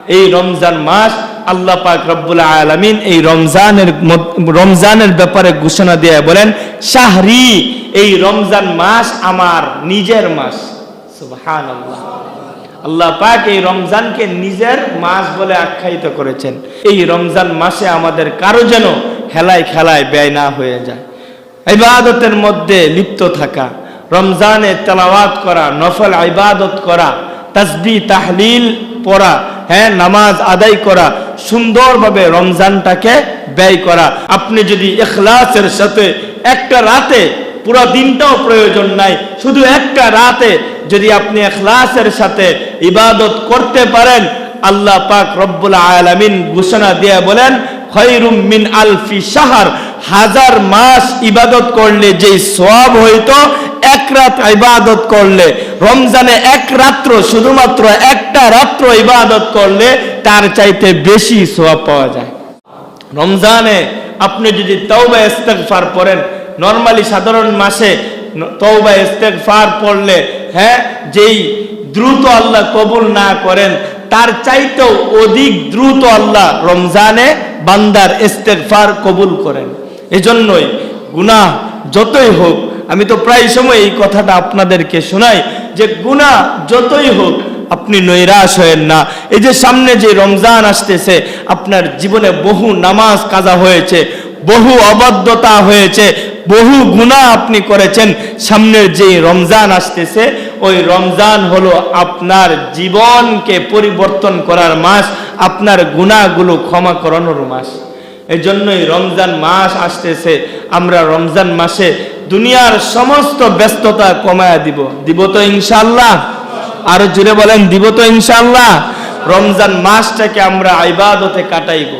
এই রমজান মাস আল্লাহ পাক রব্বুল আলামিন এই রমজানের রমজানের ব্যাপারে ঘোষণা দিয়ে বলেন, শাহরি, এই রমজান মাস আমার নিজের মাস। আল্লাহ পাক এই রমজানকে নিজের মাস বলে আখ্যায়িত করেছেন। এই রমজান মাসে আমাদের কারও যেন খেলায় খেলায় ব্যয় না হয়ে যায়। ইবাদতের মধ্যে লিপ্ত থাকা, রমজানে তেলাওয়াত করা, নফল ইবাদত করা, তাসবি, তাহলিল পড়া হ্যাঁ নামাজ আদায় করা, সুন্দরভাবে রমজানটাকে ব্যয় করা। আপনি যদি ইখলাসের সাথে একটা রাতে পুরো দিনটাও প্রয়োজন নাই, শুধু একটা রাতে যদি আপনি এখলাসের সাথে ইবাদত করতে পারেন, আল্লাহ পাক রব্বুল আলামিন ঘোষণা দিয়ে বলেন মিন আলফি শাহর। হাজার মাস ইবাদত করলে যেই সওয়াব হইতো, এক রাত ইবাদত করলে, রমজানে এক রাত্র শুধুমাত্র একটা রাত্র ইবাদত করলে তার চাইতে বেশি সওয়াব পাওয়া যায়। রমজানে আপনি যদি তওবা ইস্তেগফার পড়েন নরমালি সাধারণ মাসে তওবা ইস্তেগফার পড়লে হ্যাঁ যেই দ্রুত আল্লাহ কবুল না করেন, তার চাইতেও অধিক দ্রুত আল্লাহ রমজানে বান্দার ইস্তেগফার কবুল করেন। এজন্যই গুনাহ যতই হোক, আমি তো প্রায় সময় এই কথাটা আপনাদেরকে শোনাই যে গুনাহ যতই হোক আপনি নৈরাশ হয়েন না। এই যে সামনে যে রমজান আসতেছে, আপনার জীবনে বহু নামাজ কাজা হয়েছে, বহু অবাধ্যতা হয়েছে, বহু গুনাহ আপনি করেছেন। সামনের যে রমজান আসতেছে, ওই রমজান হলো আপনার জীবনকে পরিবর্তন করার মাস, আপনার গুনাহগুলো ক্ষমা করানোর মাস। এই জন্যই রমজান মাস আসতেছে, আমরা রমজান মাসে দুনিয়ার সমস্ত ব্যস্ততা কমায়া দিব। দিব তো ইনশাল্লাহ আরও জুড়ে বলেন, দিব তো ইনশাল্লাহ রমজান মাসটাকে আমরা ইবাদতে কাটাইব।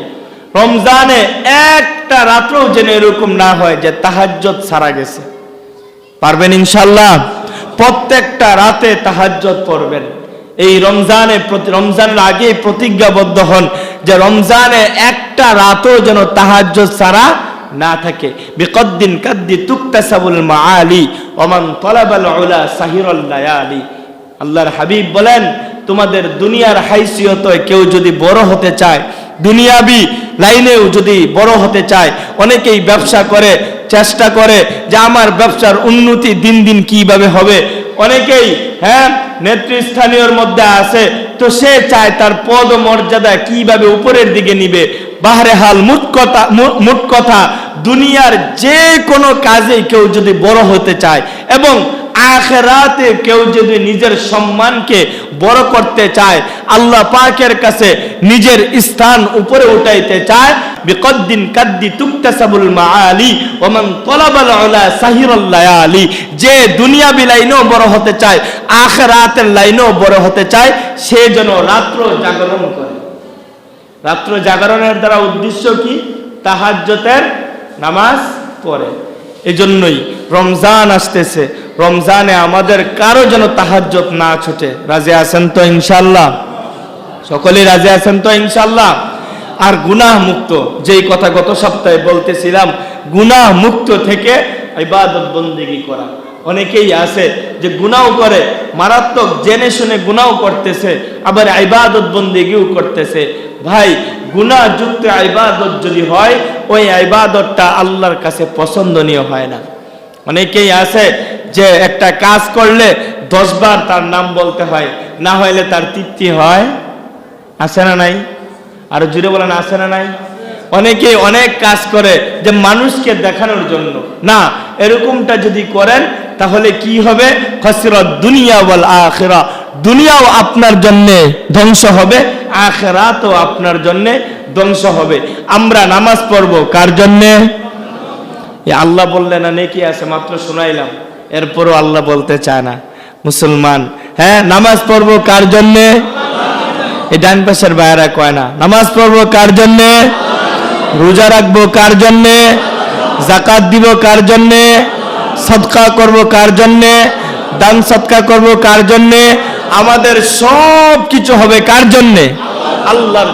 রমজানে একটা রাত্রেও যেন এরকম না হয় যে তাহাজ্জত সারা গেছে। পারবেন ইনশাল্লাহ প্রত্যেকটা রাতে তাহাজ্জত পড়বেন। এই রমজানে রমজানের আগে প্রতিজ্ঞাবদ্ধ হন যে রমজানে একটা রাতও যেন তাহাজ্জত সারা না থাকে। বিকদ্দিন কাদ্দি তুক্তাসাবুল মাআলি ওমান তলাবাল উলা সাহিরুল লায়ালি। আল্লাহর হাবিব বলেন, তোমাদের দুনিয়ার হাইসিয়ত কেউ যদি বড় হতে চায়, দুনিয়াবি লাইনেও যদি বড় হতে চায়, অনেকেই ব্যবসা করে, চেষ্টা করে যে আমার ব্যবসার উন্নতি দিন দিন কীভাবে হবে? অনেকেই হ্যাঁ নেতৃস্থানীয়র মধ্যে আছে, তো সে চায় তার পদ মর্যাদা কীভাবে উপরের দিকে নিবে? বাহারে হাল মুট কথা মুট কথা, দুনিয়ার যে কোনো কাজে কেউ যদি বড় হতে চায় এবং আখেরাতে কেউ যদি নিজের সম্মানকে বড় করতে চায়, আল্লাহ পাকের কাছে নিজের স্থান উপরে উঠাইতে চায়, বিকদ্দিন কাদ্দি তুক্তাসাবুল মাআলি ওমান তলাবাল উলা সাহিরুল লায়ালি। যে দুনিয়াবি লাইনেও বড় হতে চায়, আখেরাতের লাইনেও বড় হতে চায়, সে যেন রাত্র জাগরণ করে। রাত্র জাগরণের দ্বারা উদ্দেশ্য কি? তাহাজ্জতের নামাজ পড়ে। এজন্যই রমজান আসতেছে। রমজানে আমাদের কারও যেন তাহাজ্জত না ছুটে। রাজে আছেন তো ইনশাল্লাহ সকলেই রাজে আছেন তো ইনশাল্লাহ আর গুনাহ মুক্ত যেই কথা গত সপ্তাহে বলতেছিলাম গুনাহ মুক্ত থেকে ইবাদত বন্দেগি করা। অনেকেই আছে যে গুনাও করে, মারাত্মক জেনে শুনে গুনাও করতেছে, আবার ইবাদত বন্দেগিও করতেছে। ভাই গুনাহ যুক্ত ইবাদত যদি হয়, ওই ইবাদতটা আল্লাহর কাছে পছন্দনীয় হয় না। অনেকেই আছে যে একটা কাজ করলে দশবার তার নাম বলতে হয়, না হইলে তার তৃপ্তি হয়। আছে না নাই? আর জুড়ে বলেন, আছে না নাই? অনেকে অনেক কাজ করে যে মানুষকে দেখানোর জন্য। না, এরকমটা যদি করেন, তাহলে কি হবে? খসরত দুনিয়া বল আখেরা। দুনিয়াও আপনার জন্য ধ্বংস হবে, আখেরাতও আপনার জন্য ধ্বংস হবে। আমরা নামাজ পড়ব কার জন্যে? আল্লাহ বললেন না, নেকি আছে, মাত্র শোনাইলাম। এরপরও আল্লাহ বলতে চায় না। মুসলমান হ্যাঁ নামাজ পড়ব কার জন্যে? এই ডান পাশের বাইরা কয় না, নামাজ পড়ব কার জন্যে? রোজা রাখব কার জন্যে? জাকাত দিব কার জন্যে? সদকা করব কার জন্যে? দান সৎকা করব কার জন্যে? আমাদের সব কিছু হবে কার জন্যে? আল্লাহর